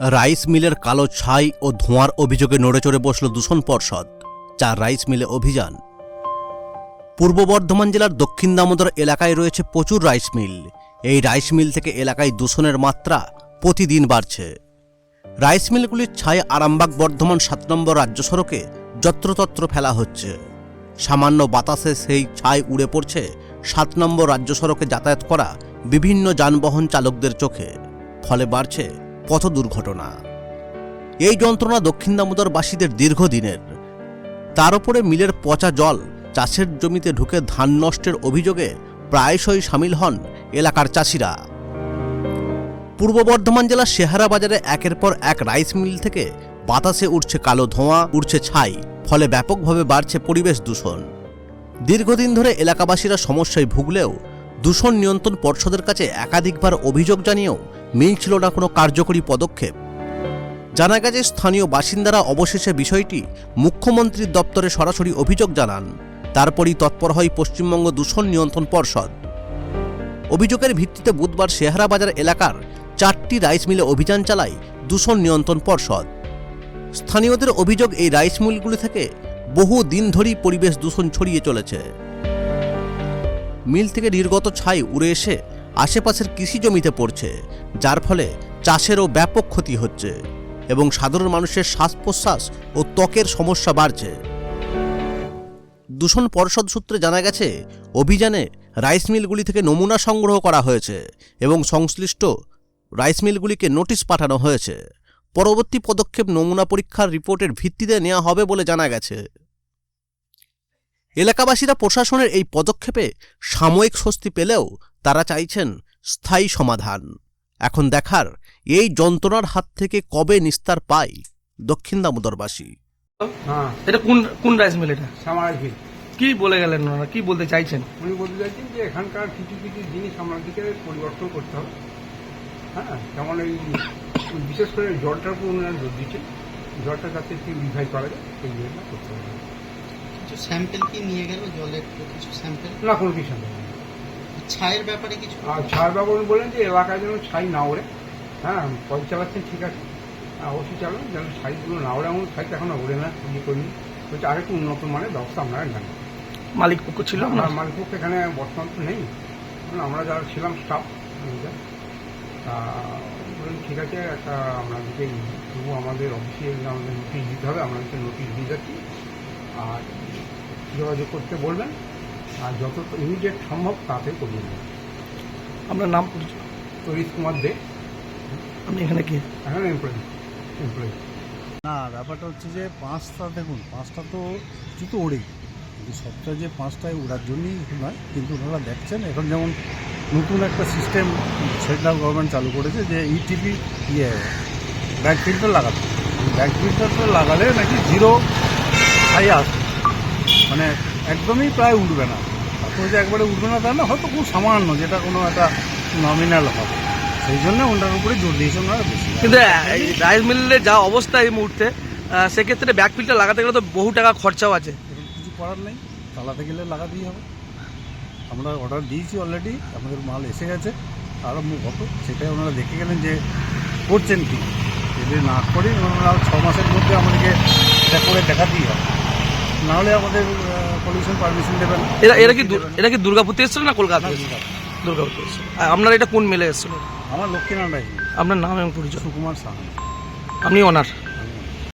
Rice মিলের কালো ছাই ও ধোঁয়ার অভিযোগে নড়ে চড়ে বসল দূষণ পর্ষদ চার রাইস মিলে অভিযান। পূর্ব বর্ধমান জেলার দক্ষিণ দামোদর এলাকায় রয়েছে প্রচুর রাইস মিল। এই রাইস মিল থেকে এলাকায় দূষণের মাত্রা প্রতিদিন বাড়ছে। রাইস মিলগুলির ছাই আরামবাগ বর্ধমান সাত নম্বর রাজ্য সড়কে যত্রতত্র ফেলা হচ্ছে। সামান্য বাতাসে সেই ছাই উড়ে পড়ছে সাত নম্বর রাজ্য সড়কে যাতায়াত করা বিভিন্ন যানবাহন চালকদের চোখে। ফলে বাড়ছে পথ দুর্ঘটনা এই যন্ত্রণা দক্ষিণ দামোদরবাসীদের দীর্ঘদিনের। তার উপরে মিলের পচা জল চাষের জমিতে ঢুকে ধান নষ্টের অভিযোগে প্রায়শই সামিল হন এলাকার চাষিরা। পূর্ব বর্ধমান জেলার শেহারা বাজারে একের পর এক রাইস মিল থেকে বাতাসে উঠছে কালো ধোঁয়া উঠছে ছাই, ফলে ব্যাপকভাবে বাড়ছে পরিবেশ দূষণ। দীর্ঘদিন ধরে এলাকাবাসীরা সমস্যায় ভুগলেও দূষণ নিয়ন্ত্রণ পর্ষদের কাছে একাধিকবার অভিযোগ জানিয়েও মিলছিল না কোনো কার্যকরী পদক্ষেপ। জানা গেছে, স্থানীয় বাসিন্দারা অবশেষে বিষয়টি মুখ্যমন্ত্রীর দপ্তরে সরাসরি অভিযোগ জানান। তারপরই তৎপর হয় পশ্চিমবঙ্গ দূষণ নিয়ন্ত্রণ পর্ষদ। অভিযোগের ভিত্তিতে বুধবার শেহারা বাজার এলাকার চারটি রাইস মিলে অভিযান চালায় দূষণ নিয়ন্ত্রণ পর্ষদ। স্থানীয়দের অভিযোগ, এই রাইস মিলগুলি থেকে বহু দিন ধরেই পরিবেশ দূষণ ছড়িয়ে চলেছে। মিল থেকে নির্গত ছাই উড়ে এসে আশেপাশের কৃষি জমিতে পড়ছে, যার ফলে চাষেরও ব্যাপক ক্ষতি হচ্ছে এবং সাধারণ মানুষের শ্বাস প্রশ্বাস ও ত্বকের সমস্যা বাড়ছে। দূষণ পর্ষদ সূত্রে জানা গেছে, অভিযানে রাইস মিলগুলি থেকে নমুনা সংগ্রহ করা হয়েছে এবং সংশ্লিষ্ট রাইস মিলগুলিকে নোটিশ পাঠানো হয়েছে। পরবর্তী পদক্ষেপ নমুনা পরীক্ষার রিপোর্টের ভিত্তিতে নেওয়া হবে বলে জানা গেছে। এলাকাবাসীরা প্রশাসনের এই পদক্ষেপে সাময়িক স্বস্তি পেলেও তারা চাইছেন স্থায়ী সমাধান। এখন দেখার এই যন্ত্রণার হাত থেকে কবে নিস্তার পায় দক্ষিণ দামোদরবাসী হ্যাঁ। এটা কোন কোন রাইস মিল এটা? কি বলে গেলেন ওনারা? কি বলতে চাইছেন? উনি বলতে চাইছেন যে এখানকার কিছু কিছু জিনিস আমাদেরকে পরিবর্তন করতে হবে। হ্যাঁ যেমন এই বিশেষ করে জলটার উপর ওনারা জোর দিচ্ছেন। জলটা যাতে রিভাইভ করা যায় সেই জন্য করতে হবে। কিছু স্যাম্পেল কি নিয়ে গেল জলের কিছু স্যাম্পেল? না কোনো কিছু নেই। ছায়ের ব্যাপারে কিছু? আর ছাড় বাবু বলেন যে এলাকায় যেন ছাই না ওড়ে। হ্যাঁ পথ চালাচ্ছেন ঠিক আছে। হ্যাঁ, অবশ্যই চালান যেন ছাইগুলো না ওড়ে। এমন ছাই তো এখনও ওড়ে না ইয়ে করিনি। বলছে আরেকটু উন্নত মানের ব্যবস্থা আপনারা নেন। মালিক পক্ষ ছিল না আমার মালিক এখানে বর্তমান তো নেই। আমরা যারা ছিলাম স্টাফ বলুন ঠিক আছে একটা আপনাদেরকে তবু আমাদের অফিসে আমাদের নোটিশ দিতে হবে আপনাদেরকে নোটিশ দিয়ে যাচ্ছি। আর যোগাযোগ করতে বলবেন আর যত ইমিডিয়েট সম্ভব তাতে করিয়ে দেবেন আপনার নাম তরিত কুমার দে। আপনি এখানে কি? এখন এমপ্লয়ি এমপ্লয়ি না ব্যাপারটা হচ্ছে যে পাঁচটা দেখুন পাঁচটা তো কিছু তো ওড়েই। কিন্তু সবটা যে পাঁচটায় ওড়ার জন্যই নয় কিন্তু ওনারা দেখছেন এখন যেমন নতুন একটা সিস্টেম সেন্ট্রাল গভর্নমেন্ট চালু করেছে যে ইটিপি ইয়ে ব্যাক ফিল্টার লাগাতে। ব্যাক ফিল্টারটা লাগালে নাকি জিরো হাই আসবে। মানে একদমই প্রায় উঠবে না। তারপরে যে একবারে উঠবে না তা না হয়তো খুব সামান্য যেটা কোনো একটা নমিনাল হবে। সেই জন্য ওনার উপরে জোর দিয়েছে ওনারা বেশি। কিন্তু রাইস মিলের যা অবস্থা এই মুহূর্তে সেক্ষেত্রে ব্যাক ফিল্টার লাগাতে গেলে তো বহু টাকা খরচাও আছে। এখন কিছু করার নেই। চালাতে গেলে লাগাতেই হবে। আমরা অর্ডার দিয়েছি অলরেডি আমাদের মাল এসে গেছে। আরম্ভ কত? সেটাই ওনারা দেখে গেলেন যে করছেন কি। যদি না করি ওনারা ছ মাসের মধ্যে আমাদেরকে এটা করে দেখাতেই হবে। নাহলে আমাদের পলিউশন পারমিশন দেবেন এরা এরা কি দু- এরা কি দুর্গাপুর থেকে এসেছিল না কলকাতা থেকে এসেছিল? আর আপনার এটা কোন মেলে এসেছিল? আমার লক্ষ্মীনারায়ণ। আপনার নাম এবং পরিচয়। সুকুমার সাহা। আপনি ওনার?